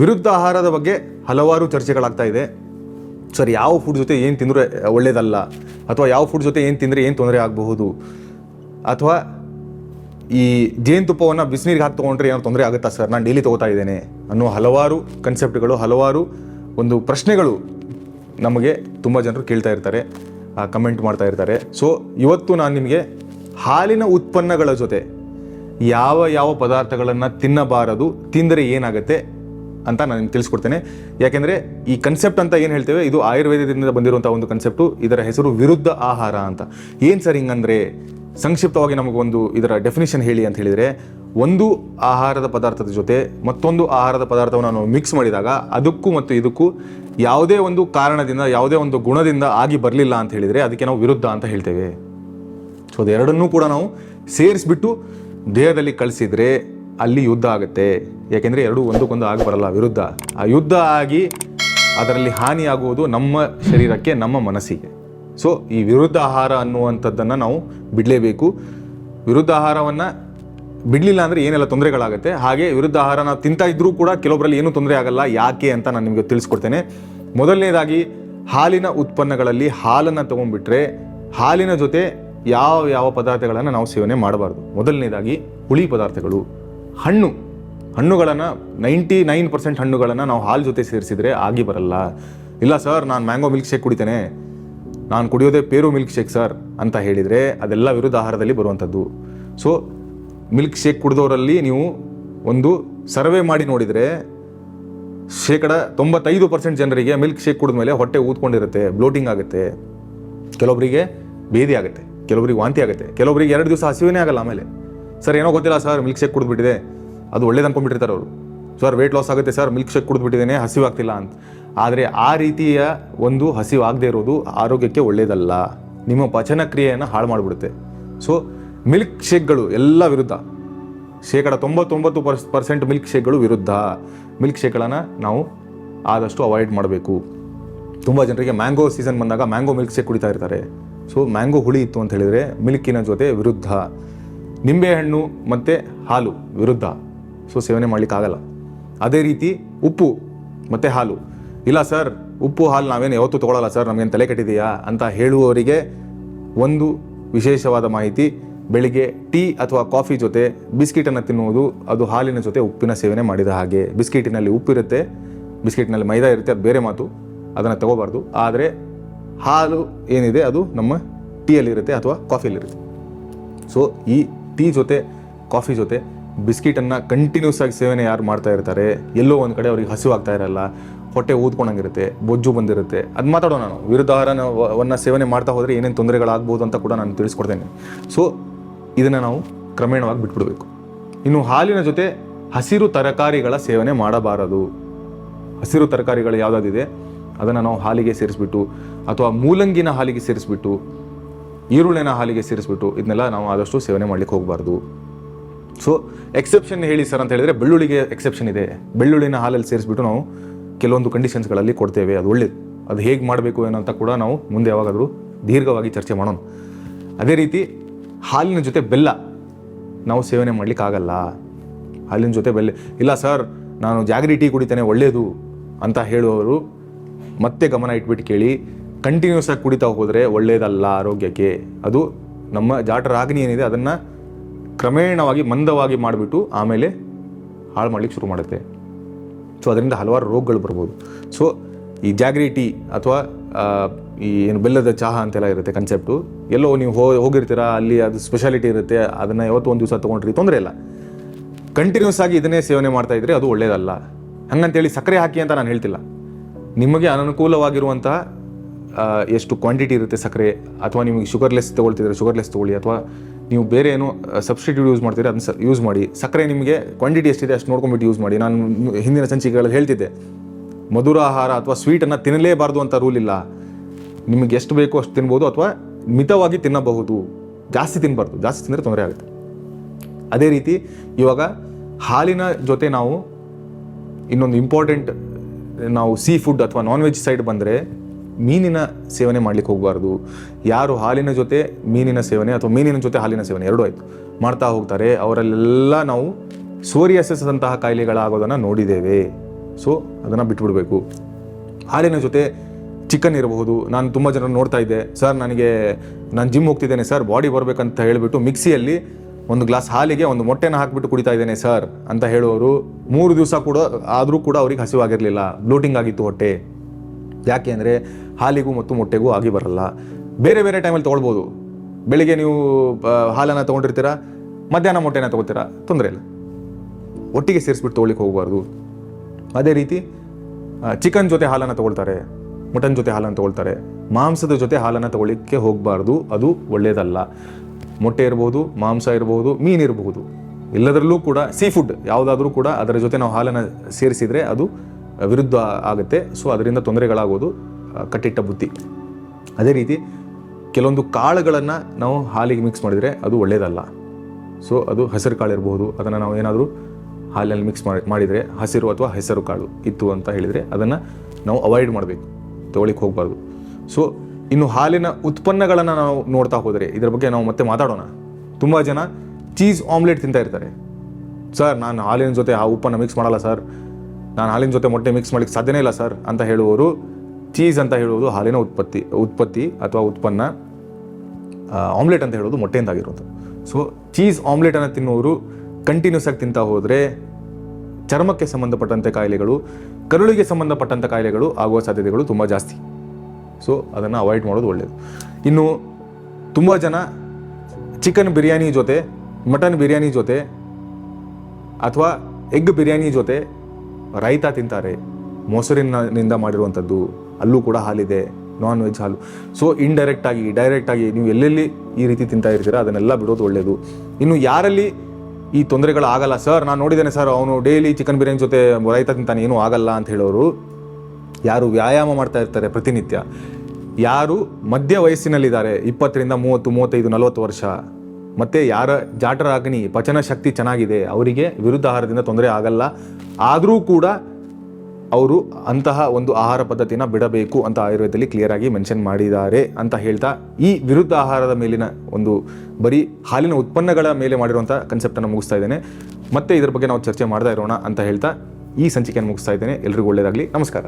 ವಿರುದ್ಧ ಆಹಾರದ ಬಗ್ಗೆ ಹಲವಾರು ಚರ್ಚೆಗಳಾಗ್ತಾ ಇದೆ. ಸರ್, ಯಾವ ಫುಡ್ ಜೊತೆ ಏನು ತಿಂದರೆ ಒಳ್ಳೆಯದಲ್ಲ ಅಥವಾ ಯಾವ ಫುಡ್ ಜೊತೆ ಏನು ತಿಂದರೆ ಏನು ತೊಂದರೆ ಆಗಬಹುದು? ಅಥವಾ ಈ ಜೇನುತುಪ್ಪವನ್ನು ಬಿಸಿನೀರಿಗೆ ಹಾಕಿ ತೊಗೊಂಡ್ರೆ ಏನೋ ತೊಂದರೆ ಆಗುತ್ತಾ ಸರ್? ನಾನು ಡೈಲಿ ತೊಗೋತಾ ಇದ್ದೇನೆ ಅನ್ನೋ ಹಲವಾರು ಕನ್ಸೆಪ್ಟ್ಗಳು ಹಲವಾರು ಒಂದು ಪ್ರಶ್ನೆಗಳು ನಮಗೆ ತುಂಬ ಜನರು ಕೇಳ್ತಾ ಇರ್ತಾರೆ ಕಮೆಂಟ್ ಮಾಡ್ತಾ ಇರ್ತಾರೆ. ಸೊ ಇವತ್ತು ನಾನು ನಿಮಗೆ ಹಾಲಿನ ಉತ್ಪನ್ನಗಳ ಜೊತೆ ಯಾವ ಯಾವ ಪದಾರ್ಥಗಳನ್ನು ತಿನ್ನಬಾರದು, ತಿಂದರೆ ಏನಾಗುತ್ತೆ ಅಂತ ನಾನು ನಿಮ್ಗೆ ತಿಳಿಸ್ಕೊಡ್ತೇನೆ. ಯಾಕೆಂದರೆ ಈ ಕನ್ಸೆಪ್ಟ್ ಅಂತ ಏನು ಹೇಳ್ತೇವೆ, ಇದು ಆಯುರ್ವೇದದಿಂದ ಬಂದಿರುವಂಥ ಒಂದು ಕನ್ಸೆಪ್ಟು ಇದರ ಹೆಸರು ವಿರುದ್ಧ ಆಹಾರ ಅಂತ. ಏನು ಸರ್ ಹಿಂಗಂದರೆ, ಸಂಕ್ಷಿಪ್ತವಾಗಿ ನಮಗೊಂದು ಇದರ ಡೆಫಿನಿಷನ್ ಹೇಳಿ ಅಂತ ಹೇಳಿದರೆ, ಒಂದು ಆಹಾರದ ಪದಾರ್ಥದ ಜೊತೆ ಮತ್ತೊಂದು ಆಹಾರದ ಪದಾರ್ಥವನ್ನು ನಾವು ಮಿಕ್ಸ್ ಮಾಡಿದಾಗ ಅದಕ್ಕೂ ಮತ್ತು ಇದಕ್ಕೂ ಯಾವುದೇ ಒಂದು ಕಾರಣದಿಂದ, ಯಾವುದೇ ಒಂದು ಗುಣದಿಂದ ಆಗಿ ಬರಲಿಲ್ಲ ಅಂತ ಹೇಳಿದರೆ ಅದಕ್ಕೆ ನಾವು ವಿರುದ್ಧ ಅಂತ ಹೇಳ್ತೇವೆ. ಸೊ ಅದೆರಡನ್ನೂ ಕೂಡ ನಾವು ಸೇರಿಸ್ಬಿಟ್ಟು ದೇಹದಲ್ಲಿ ಕಳಿಸಿದ್ರೆ ಅಲ್ಲಿ ಯುದ್ಧ ಆಗುತ್ತೆ. ಯಾಕೆಂದರೆ ಎರಡೂ ಒಂದಕ್ಕೊಂದು ಆಗಿ ಬರಲ್ಲ, ವಿರುದ್ಧ. ಆ ಯುದ್ಧ ಆಗಿ ಅದರಲ್ಲಿ ಹಾನಿಯಾಗುವುದು ನಮ್ಮ ಶರೀರಕ್ಕೆ, ನಮ್ಮ ಮನಸ್ಸಿಗೆ. ಸೊ ಈ ವಿರುದ್ಧ ಆಹಾರ ಅನ್ನುವಂಥದ್ದನ್ನು ನಾವು ಬಿಡಲೇಬೇಕು. ವಿರುದ್ಧ ಆಹಾರವನ್ನು ಬಿಡಲಿಲ್ಲ ಅಂದರೆ ಏನೆಲ್ಲ ತೊಂದರೆಗಳಾಗುತ್ತೆ? ಹಾಗೆ ವಿರುದ್ಧ ಆಹಾರ ನಾವು ತಿಂತಾ ಇದ್ರೂ ಕೂಡ ಕೆಲವೊಬ್ಬರಲ್ಲಿ ಏನೂ ತೊಂದರೆ ಆಗಲ್ಲ. ಯಾಕೆ ಅಂತ ನಾನು ನಿಮಗೆ ತಿಳಿಸ್ಕೊಡ್ತೇನೆ. ಮೊದಲನೇದಾಗಿ, ಹಾಲಿನ ಉತ್ಪನ್ನಗಳಲ್ಲಿ ಹಾಲನ್ನು ತೊಗೊಂಡ್ಬಿಟ್ರೆ ಹಾಲಿನ ಜೊತೆ ಯಾವ ಯಾವ ಪದಾರ್ಥಗಳನ್ನು ನಾವು ಸೇವನೆ ಮಾಡಬಾರ್ದು. ಮೊದಲನೇದಾಗಿ ಹುಳಿ ಪದಾರ್ಥಗಳು. ಹಣ್ಣು, ಹಣ್ಣುಗಳನ್ನು ನೈಂಟಿ ನೈನ್ ಪರ್ಸೆಂಟ್ ಹಣ್ಣುಗಳನ್ನು ನಾವು ಹಾಲು ಜೊತೆ ಸೇರಿಸಿದ್ರೆ ಆಗಿ ಬರಲ್ಲ. ಇಲ್ಲ ಸರ್ ನಾನು ಮ್ಯಾಂಗೋ ಮಿಲ್ಕ್ ಶೇಕ್ ಕುಡಿತೇನೆ. ನಾನು ಕುಡಿಯೋದೇ ಪೇರು ಮಿಲ್ಕ್ ಶೇಕ್ ಸರ್ ಅಂತ ಹೇಳಿದರೆ ಅದೆಲ್ಲ ವಿರುದ್ಧ ಆಹಾರದಲ್ಲಿ ಬರುವಂಥದ್ದು. ಸೊ ಮಿಲ್ಕ್ ಶೇಕ್ ಕುಡಿದವರಲ್ಲಿ ನೀವು ಒಂದು ಸರ್ವೆ ಮಾಡಿ ನೋಡಿದರೆ ಶೇಕಡ ತೊಂಬತ್ತೈದು ಪರ್ಸೆಂಟ್ ಜನರಿಗೆ ಮಿಲ್ಕ್ ಶೇಕ್ ಕುಡಿದ ಮೇಲೆ ಹೊಟ್ಟೆ ಊದ್ಕೊಂಡಿರುತ್ತೆ ಬ್ಲೋಟಿಂಗ್ ಆಗುತ್ತೆ. ಕೆಲವೊಬ್ಬರಿಗೆ ಬೇದಿ ಆಗುತ್ತೆ ಕೆಲವೊಬ್ಬರಿಗೆ ವಾಂತಿ ಆಗುತ್ತೆ ಕೆಲವೊಬ್ಬರಿಗೆ ಎರಡು ದಿವಸ ಹಸಿವೇನೇ ಆಗಲ್ಲ ಆಮೇಲೆ. ಸರ್ ಏನೋ ಗೊತ್ತಿಲ್ಲ ಸರ್ ಮಿಲ್ಕ್ ಶೇಕ್ ಕುಡಿದ್ಬಿಟ್ಟಿದೆ. ಅದು ಒಳ್ಳೇದು ಅನ್ಕೊಂಡ್ಬಿಟ್ಟಿರ್ತಾರೆ ಅವರು. ಸರ್ ವೇಟ್ ಲಾಸ್ ಆಗುತ್ತೆ ಸರ್ ಮಿಲ್ಕ್ ಶೇಕ್ ಕುಡಿದ್ಬಿಟ್ಟಿದ್ದೇನೆ, ಹಸಿವಾಗ್ತಿಲ್ಲ ಅಂತ. ಆದರೆ ಆ ರೀತಿಯ ಒಂದು ಹಸಿವಾಗದೇ ಇರೋದು ಆರೋಗ್ಯಕ್ಕೆ ಒಳ್ಳೆಯದಲ್ಲ ನಿಮ್ಮ ಪಚನ ಕ್ರಿಯೆಯನ್ನು ಹಾಳು ಮಾಡಿಬಿಡುತ್ತೆ. ಸೊ ಮಿಲ್ಕ್ ಶೇಕ್ಗಳು ಎಲ್ಲ ವಿರುದ್ಧ. ಶೇಕಡ ತೊಂಬತ್ತೊಂಬತ್ತು ಪರ್ಸ್ ಪರ್ಸೆಂಟ್ ಮಿಲ್ಕ್ ಶೇಕ್ಗಳು ವಿರುದ್ಧ. ಮಿಲ್ಕ್ ಶೇಕ್ಗಳನ್ನು ನಾವು ಆದಷ್ಟು ಅವಾಯ್ಡ್ ಮಾಡಬೇಕು. ತುಂಬ ಜನರಿಗೆ ಮ್ಯಾಂಗೋ ಸೀಸನ್ ಬಂದಾಗ ಮ್ಯಾಂಗೋ ಮಿಲ್ಕ್ ಶೇಕ್ ಕುಡಿತಾ ಇರ್ತಾರೆ. ಸೊ ಮ್ಯಾಂಗೋ ಹುಳಿ ಇತ್ತು ಅಂತ ಹೇಳಿದರೆ ಮಿಲ್ಕಿನ ಜೊತೆ ವಿರುದ್ಧ. ನಿಂಬೆಹಣ್ಣು ಮತ್ತು ಹಾಲು ವಿರುದ್ಧ. ಸೊ, ಸೇವನೆ ಮಾಡಲಿಕ್ಕಾಗಲ್ಲ. ಅದೇ ರೀತಿ ಉಪ್ಪು ಮತ್ತು ಹಾಲು. ಇಲ್ಲ ಸರ್, ಉಪ್ಪು ಹಾಲು ನಾವೇನು ಯಾವತ್ತೂ ತೊಗೊಳಲ್ಲ ಸರ್, ನಮಗೇನು ತಲೆ ಕೆಟ್ಟಿದೆಯಾ ಅಂತ ಹೇಳುವವರಿಗೆ ಒಂದು ವಿಶೇಷವಾದ ಮಾಹಿತಿ, ಬೆಳಿಗ್ಗೆ ಟೀ ಅಥವಾ ಕಾಫಿ ಜೊತೆ ಬಿಸ್ಕಿಟನ್ನು ತಿನ್ನುವುದು, ಅದು ಹಾಲಿನ ಜೊತೆ ಉಪ್ಪಿನ ಸೇವನೆ ಮಾಡಿದ ಹಾಗೆ. ಬಿಸ್ಕಿಟಿನಲ್ಲಿ ಉಪ್ಪಿರುತ್ತೆ ಬಿಸ್ಕಿಟ್ನಲ್ಲಿ ಮೈದಾ ಇರುತ್ತೆ, ಅದು ಬೇರೆ ಮಾತು. ಅದನ್ನು ತಗೋಬಾರ್ದು. ಆದರೆ ಹಾಲು ಏನಿದೆ, ಅದು ನಮ್ಮ ಟೀಯಲ್ಲಿರುತ್ತೆ ಅಥವಾ ಕಾಫಿಯಲ್ಲಿರುತ್ತೆ. ಸೊ, ಈ ಟೀ ಜೊತೆ, ಕಾಫಿ ಜೊತೆ, ಬಿಸ್ಕಿಟನ್ನು ಕಂಟಿನ್ಯೂಸ್ ಆಗಿ ಸೇವನೆ ಯಾರು ಮಾಡ್ತಾ ಇರ್ತಾರೆ, ಎಲ್ಲೋ ಒಂದು ಕಡೆ ಅವ್ರಿಗೆ ಹಸಿವಾಗ್ತಾ ಇರಲ್ಲ, ಹೊಟ್ಟೆ ಊದ್ಕೊಂಡಂಗಿರುತ್ತೆ, ಬೊಜ್ಜು ಬಂದಿರುತ್ತೆ. ಅದು ಮಾತಾಡೋಣ ನಾನು. ವಿರುದ್ಧ ಆಹಾರವನ್ನು ಸೇವನೆ ಮಾಡ್ತಾ ಹೋದರೆ ಏನೇನು ತೊಂದರೆಗಳಾಗ್ಬೋದು ಅಂತ ಕೂಡ ನಾನು ತಿಳಿಸ್ಕೊಡ್ತೇನೆ. ಸೊ ಇದನ್ನು ನಾವು ಕ್ರಮೇಣವಾಗಿ ಬಿಟ್ಬಿಡಬೇಕು. ಇನ್ನು ಹಾಲಿನ ಜೊತೆ ಹಸಿರು ತರಕಾರಿಗಳ ಸೇವನೆ ಮಾಡಬಾರದು. ಹಸಿರು ತರಕಾರಿಗಳು ಯಾವುದಾದಿದೆ ಅದನ್ನು ನಾವು ಹಾಲಿಗೆ ಸೇರಿಸ್ಬಿಟ್ಟು, ಅಥವಾ ಮೂಲಂಗಿನ ಹಾಲಿಗೆ ಸೇರಿಸ್ಬಿಟ್ಟು ಈರುಳ್ಳಿನ ಹಾಲಿಗೆ ಸೇರಿಸ್ಬಿಟ್ಟು ಇದನ್ನೆಲ್ಲ ನಾವು ಆದಷ್ಟು ಸೇವನೆ ಮಾಡ್ಲಿಕ್ಕೆ ಹೋಗಬಾರ್ದು. ಸೊ ಎಕ್ಸೆಪ್ಷನ್ ಹೇಳಿ ಸರ್ ಅಂತ ಹೇಳಿದ್ರೆ ಬೆಳ್ಳುಳ್ಳಿಗೆ ಎಕ್ಸೆಪ್ಷನ್ ಇದೆ. ಬೆಳ್ಳುಳ್ಳಿನ ಹಾಲಲ್ಲಿ ಸೇರಿಸ್ಬಿಟ್ಟು ನಾವು ಕೆಲವೊಂದು ಕಂಡೀಷನ್ಸ್ಗಳಲ್ಲಿ ಕೊಡ್ತೇವೆ. ಅದು ಒಳ್ಳೇದು. ಅದು ಹೇಗೆ ಮಾಡಬೇಕು ಏನೋ ಅಂತ ಕೂಡ ನಾವು ಮುಂದೆ ಯಾವಾಗಾದರೂ ದೀರ್ಘವಾಗಿ ಚರ್ಚೆ ಮಾಡೋಣ. ಅದೇ ರೀತಿ ಹಾಲಿನ ಜೊತೆ ಬೆಲ್ಲ ನಾವು ಸೇವನೆ ಮಾಡಲಿಕ್ಕಾಗಲ್ಲ ಹಾಲಿನ ಜೊತೆ ಬೆಲ್ಲ, ಇಲ್ಲ ಸರ್ ನಾನು ಜಾಗರಿ ಟೀ ಕುಡಿತೇನೆ ಒಳ್ಳೆಯದು ಅಂತ ಹೇಳುವವರು ಮತ್ತೆ ಗಮನ ಇಟ್ಬಿಟ್ಟು ಕೇಳಿ ಕಂಟಿನ್ಯೂಸ್ ಆಗಿ ಕುಡಿತಾ ಹೋದರೆ ಒಳ್ಳೆಯದಲ್ಲ ಆರೋಗ್ಯಕ್ಕೆ? ಅದು ನಮ್ಮ ಜಾಟರಾಗ್ನಿ ಏನಿದೆ, ಅದನ್ನು ಕ್ರಮೇಣವಾಗಿ ಮಂದವಾಗಿ ಮಾಡಿಬಿಟ್ಟು ಆಮೇಲೆ ಹಾಳು ಮಾಡ್ಲಿಕ್ಕೆ ಶುರು ಮಾಡುತ್ತೆ. ಸೊ ಅದರಿಂದ ಹಲವಾರು ರೋಗಗಳು ಬರ್ಬೋದು. ಸೊ ಈ ಜಾಗ್ರಿಟಿ ಅಥವಾ ಈ ಏನು ಬೆಲ್ಲದ ಚಹಾ ಅಂತೆಲ್ಲ ಇರುತ್ತೆ ಕನ್ಸೆಪ್ಟು ಎಲ್ಲೋ ನೀವು ಹೋಗಿ ಹೋಗಿರ್ತೀರಾ, ಅಲ್ಲಿ ಅದು ಸ್ಪೆಷಾಲಿಟಿ ಇರುತ್ತೆ, ಅದನ್ನು ಯಾವತ್ತೋ ಒಂದು ದಿವಸ ತೊಗೊಂಡ್ರಿ, ತೊಂದರೆ ಇಲ್ಲ. ಕಂಟಿನ್ಯೂಸ್ ಆಗಿ ಇದನ್ನೇ ಸೇವನೆ ಮಾಡ್ತಾ ಇದ್ರೆ ಅದು ಒಳ್ಳೆಯದಲ್ಲ ಹಂಗಂತೇಳಿ ಸಕ್ಕರೆ ಹಾಕಿ ಅಂತ ನಾನು ಹೇಳ್ತಿಲ್ಲ. ನಿಮಗೆ ಅನನುಕೂಲವಾಗಿರುವಂತಹ ಎಷ್ಟು ಕ್ವಾಂಟಿಟಿ ಇರುತ್ತೆ ಸಕ್ಕರೆ? ಅಥವಾ ನಿಮಗೆ ಶುಗರ್ಲೆಸ್ ತೊಗೊಳ್ತಿದ್ರೆ ಶುಗರ್ಲೆಸ್ ತೊಗೊಳ್ಳಿ, ಅಥವಾ ನೀವು ಬೇರೆ ಏನು ಸಬ್ಸ್ಟಿಟ್ಯೂಟ್ ಯೂಸ್ ಮಾಡ್ತೀರಿ ಅದನ್ನ ಯೂಸ್ ಮಾಡಿ. ಸಕ್ಕರೆ ನಿಮಗೆ ಕ್ವಾಂಟಿಟಿ ಎಷ್ಟಿದೆ ಅಷ್ಟು ನೋಡ್ಕೊಂಬಿಟ್ಟು ಯೂಸ್ ಮಾಡಿ. ನಾನು ಹಿಂದಿನ ಸಂಚಿಕೆಗಳಲ್ಲಿ ಹೇಳ್ತಿದ್ದೆ, ಮಧುರ ಆಹಾರ ಅಥವಾ ಸ್ವೀಟನ್ನು ತಿನ್ನಲೇಬಾರ್ದು ಅಂತ ರೂಲ್ ಇಲ್ಲ. ನಿಮಗೆ ಎಷ್ಟು ಬೇಕೋ ಅಷ್ಟು ತಿನ್ಬೋದು, ಅಥವಾ ಮಿತವಾಗಿ ತಿನ್ನಬಹುದು. ಜಾಸ್ತಿ ತಿನ್ನಬಾರ್ದು ಜಾಸ್ತಿ ತಿಂದರೆ ತೊಂದರೆ ಆಗುತ್ತೆ. ಅದೇ ರೀತಿ ಇವಾಗ ಹಾಲಿನ ಜೊತೆ ನಾವು ಇನ್ನೊಂದು ಇಂಪಾರ್ಟೆಂಟ್ ನಾವು ಸೀ ಫುಡ್ ಅಥವಾ ನಾನ್ ವೆಜ್ ಸೈಡ್ ಬಂದರೆ ಮೀನಿನ ಸೇವನೆ ಮಾಡ್ಲಿಕ್ಕೆ ಹೋಗಬಾರ್ದು. ಯಾರು ಹಾಲಿನ ಜೊತೆ ಮೀನಿನ ಸೇವನೆ ಅಥವಾ ಮೀನಿನ ಜೊತೆ ಹಾಲಿನ ಸೇವನೆ ಎರಡೂ ಆಯಿತು. ಮಾಡ್ತಾ ಹೋಗ್ತಾರೆ. ಅವರಲ್ಲೆಲ್ಲ ನಾವು ಸೋರಿಯಾಸಿಸ್ ಅಂತಹ ಕಾಯಿಲೆಗಳಾಗೋದನ್ನು ನೋಡಿದ್ದೇವೆ. ಸೊ ಅದನ್ನು ಬಿಟ್ಬಿಡಬೇಕು. ಹಾಲಿನ ಜೊತೆ ಚಿಕನ್ ಇರಬಹುದು. ನಾನು ತುಂಬ ಜನ ನೋಡ್ತಾ ಇದ್ದೆ. ಸರ್, ನನಗೆ, ನಾನು ಜಿಮ್ ಹೋಗ್ತಿದ್ದೇನೆ ಸರ್, ಬಾಡಿ ಬರಬೇಕಂತ ಹೇಳಿಬಿಟ್ಟು ಮಿಕ್ಸಿಯಲ್ಲಿ ಒಂದು ಗ್ಲಾಸ್ ಹಾಲಿಗೆ ಒಂದು ಮೊಟ್ಟೆನ ಹಾಕಿಬಿಟ್ಟು ಕುಡಿತಾ ಇದ್ದೇನೆ ಸರ್, ಅಂತ ಹೇಳುವವರು ಮೂರು ದಿವಸ ಕೂಡ ಆದರೂ ಕೂಡ ಅವ್ರಿಗೆ ಹಸಿವಾಗಿರಲಿಲ್ಲ. ಬ್ಲೋಟಿಂಗ್ ಆಗಿತ್ತು ಹೊಟ್ಟೆ. ಯಾಕೆ ಅಂದರೆ ಹಾಲಿಗೂ ಮತ್ತು ಮೊಟ್ಟೆಗೂ ಆಗಿ ಬರಲ್ಲ. ಬೇರೆ ಬೇರೆ ಟೈಮಲ್ಲಿ ತೊಗೊಳ್ಬೋದು. ಬೆಳಿಗ್ಗೆ ನೀವು ಹಾಲನ್ನು ತೊಗೊಂಡಿರ್ತೀರಾ? ಮಧ್ಯಾಹ್ನ ಮೊಟ್ಟೆನ ತೊಗೋತೀರಾ? ತೊಂದರೆ ಇಲ್ಲ. ಒಟ್ಟಿಗೆ ಸೇರಿಸ್ಬಿಟ್ಟು ತೊಗೊಳ್ಳಿಕ್ಕೆ ಹೋಗಬಾರ್ದು. ಅದೇ ರೀತಿ ಚಿಕನ್ ಜೊತೆ ಹಾಲನ್ನು ತೊಗೊಳ್ತಾರೆ, ಮಟನ್ ಜೊತೆ ಹಾಲನ್ನು ತೊಗೊಳ್ತಾರೆ, ಮಾಂಸದ ಜೊತೆ ಹಾಲನ್ನು ತಗೊಳ್ಳಿಕ್ಕೆ ಹೋಗಬಾರ್ದು. ಅದು ಒಳ್ಳೆಯದಲ್ಲ ಮೊಟ್ಟೆ ಇರಬಹುದು ಮಾಂಸ ಇರಬಹುದು ಮೀನು ಇರಬಹುದು ಎಲ್ಲದರಲ್ಲೂ ಕೂಡ ಸೀ ಫುಡ್ ಯಾವುದಾದ್ರೂ ಕೂಡ ಅದರ ಜೊತೆ ನಾವು ಹಾಲನ್ನು ಸೇರಿಸಿದರೆ ಅದು ವಿರುದ್ಧ ಆಗುತ್ತೆ. ಸೊ, ಅದರಿಂದ ತೊಂದರೆಗಳಾಗೋದು ಕಟ್ಟಿಟ್ಟ ಬುದ್ಧಿ. ಅದೇ ರೀತಿ ಕೆಲವೊಂದು ಕಾಳುಗಳನ್ನು ನಾವು ಹಾಲಿಗೆ ಮಿಕ್ಸ್ ಮಾಡಿದರೆ ಅದು ಒಳ್ಳೆಯದಲ್ಲ ಸೊ ಅದು ಹಸಿರು ಕಾಳು ಇರಬಹುದು. ಅದನ್ನು ನಾವು ಏನಾದರೂ ಹಾಲಲ್ಲಿ ಮಿಕ್ಸ್ ಮಾಡಿ, ಮಾಡಿದರೆ ಹಸಿರು ಅಥವಾ ಹೆಸರು ಕಾಳು ಇತ್ತು ಅಂತ ಹೇಳಿದರೆ ಅದನ್ನು ನಾವು ಅವಾಯ್ಡ್ ಮಾಡಬೇಕು. ತೊಗೊಳಿಕ್ಕೆ ಹೋಗಬಾರ್ದು. ಸೊ ಇನ್ನು ಹಾಲಿನ ಉತ್ಪನ್ನಗಳನ್ನು ನಾವು ನೋಡ್ತಾ ಹೋದರೆ ಇದರ ಬಗ್ಗೆ ನಾವು ಮತ್ತೆ ಮಾತಾಡೋಣ. ತುಂಬ ಜನ ಚೀಸ್ ಆಮ್ಲೆಟ್ ತಿಂತಾ ಇರ್ತಾರೆ. ಸರ್, ನಾನು ಹಾಲಿನ ಜೊತೆ ಆ ಉಪ್ಪನ್ನು ಮಿಕ್ಸ್ ಮಾಡಲ್ಲ ಸರ್. ನಾನು ಹಾಲಿನ ಜೊತೆ ಮೊಟ್ಟೆ ಮಿಕ್ಸ್ ಮಾಡಲಿಕ್ಕೆ ಸಾಧ್ಯನೇ ಇಲ್ಲ ಸರ್ ಅಂತ ಹೇಳುವವರು ಚೀಸ್ ಅಂತ ಹೇಳುವುದು ಹಾಲಿನ ಉತ್ಪತ್ತಿ ಉತ್ಪತ್ತಿ ಅಥವಾ ಉತ್ಪನ್ನ ಆಮ್ಲೆಟ್ ಅಂತ ಹೇಳೋದು ಮೊಟ್ಟೆಯಿಂದ ಆಗಿರೋದು ಸೊ ಚೀಸ್ ಆಮ್ಲೆಟನ್ನು ತಿನ್ನುವರು ಕಂಟಿನ್ಯೂಸ್ ಆಗಿ ತಿಂತಾ ಹೋದರೆ ಚರ್ಮಕ್ಕೆ ಸಂಬಂಧಪಟ್ಟಂತೆ ಕಾಯಿಲೆಗಳು, ಕರುಳಿಗೆ ಸಂಬಂಧಪಟ್ಟಂಥ ಕಾಯಿಲೆಗಳು ಆಗುವ ಸಾಧ್ಯತೆಗಳು ತುಂಬ ಜಾಸ್ತಿ. ಸೊ ಅದನ್ನು ಅವಾಯ್ಡ್ ಮಾಡೋದು ಒಳ್ಳೆಯದು ಇನ್ನು ತುಂಬ ಜನ ಚಿಕನ್ ಬಿರಿಯಾನಿ ಜೊತೆ ಮಟನ್ ಬಿರಿಯಾನಿ ಜೊತೆ ಅಥವಾ ಎಗ್ ಬಿರಿಯಾನಿ ಜೊತೆ ರೈತ ತಿಂತಾರೆ. ಮೊಸರಿನಿಂದ ಮಾಡಿರುವಂಥದ್ದು, ಅಲ್ಲೂ ಕೂಡ ಹಾಲಿದೆ ನಾನ್ ವೆಜ್ ಹಾಲು. ಸೊ ಡೈರೆಕ್ಟ್ ಆಗಿ ನೀವು ಎಲ್ಲೆಲ್ಲಿ ಈ ರೀತಿ ತಿಂತಾ ಇರ್ತೀರಾ, ಅದನ್ನೆಲ್ಲ ಬಿಡೋದು ಒಳ್ಳೆಯದು ಇನ್ನು ಯಾರಲ್ಲಿ ಈ ತೊಂದರೆಗಳು ಆಗಲ್ಲ, ಸರ್, ನಾನು ನೋಡಿದ್ದೇನೆ ಸರ್, ಅವನು ಡೈಲಿ ಚಿಕನ್ ಬಿರಿಯಾನಿ ಜೊತೆ ರೈತ ತಿಂತಾನೆ, ಏನೂ ಆಗಲ್ಲ ಅಂತ ಹೇಳೋರು, ಯಾರು ವ್ಯಾಯಾಮ ಮಾಡ್ತಾ ಇರ್ತಾರೆ ಪ್ರತಿನಿತ್ಯ. ಯಾರು ಮಧ್ಯ ವಯಸ್ಸಿನಲ್ಲಿದ್ದಾರೆ, ಇಪ್ಪತ್ತರಿಂದ ಮೂವತ್ತು, ಮೂವತ್ತೈದು, ನಲವತ್ತು ವರ್ಷ, ಮತ್ತು ಯಾರ ಜಾಟರ ಅಗ್ನಿ, ಪಚನ ಶಕ್ತಿ ಚೆನ್ನಾಗಿದೆ, ಅವರಿಗೆ ವಿರುದ್ಧ ಆಹಾರದಿಂದ ತೊಂದರೆ ಆಗಲ್ಲ. ಆದರೂ ಕೂಡ ಅವರು ಅಂತಹ ಒಂದು ಆಹಾರ ಪದ್ಧತಿನ ಬಿಡಬೇಕು ಅಂತ ಆಯುರ್ವೇದದಲ್ಲಿ ಕ್ಲಿಯರ್ ಆಗಿ ಮೆನ್ಷನ್ ಮಾಡಿದ್ದಾರೆ ಅಂತ ಹೇಳ್ತಾ ಈ ವಿರುದ್ಧ ಆಹಾರದ ಮೇಲಿನ ಒಂದು ಬರೀ ಹಾಲಿನ ಉತ್ಪನ್ನಗಳ ಮೇಲೆ ಮಾಡಿರುವಂಥ ಕನ್ಸೆಪ್ಟನ್ನು ಮುಗಿಸ್ತಾ ಇದ್ದೇನೆ. ಮತ್ತೆ ಇದರ ಬಗ್ಗೆ ನಾವು ಚರ್ಚೆ ಮಾಡ್ತಾ ಇರೋಣ ಅಂತ ಹೇಳ್ತಾ ಈ ಸಂಚಿಕೆಯನ್ನು ಮುಗಿಸ್ತಾ ಇದ್ದೇನೆ. ಎಲ್ರಿಗೂ ಒಳ್ಳೆಯದಾಗಲಿ ನಮಸ್ಕಾರ.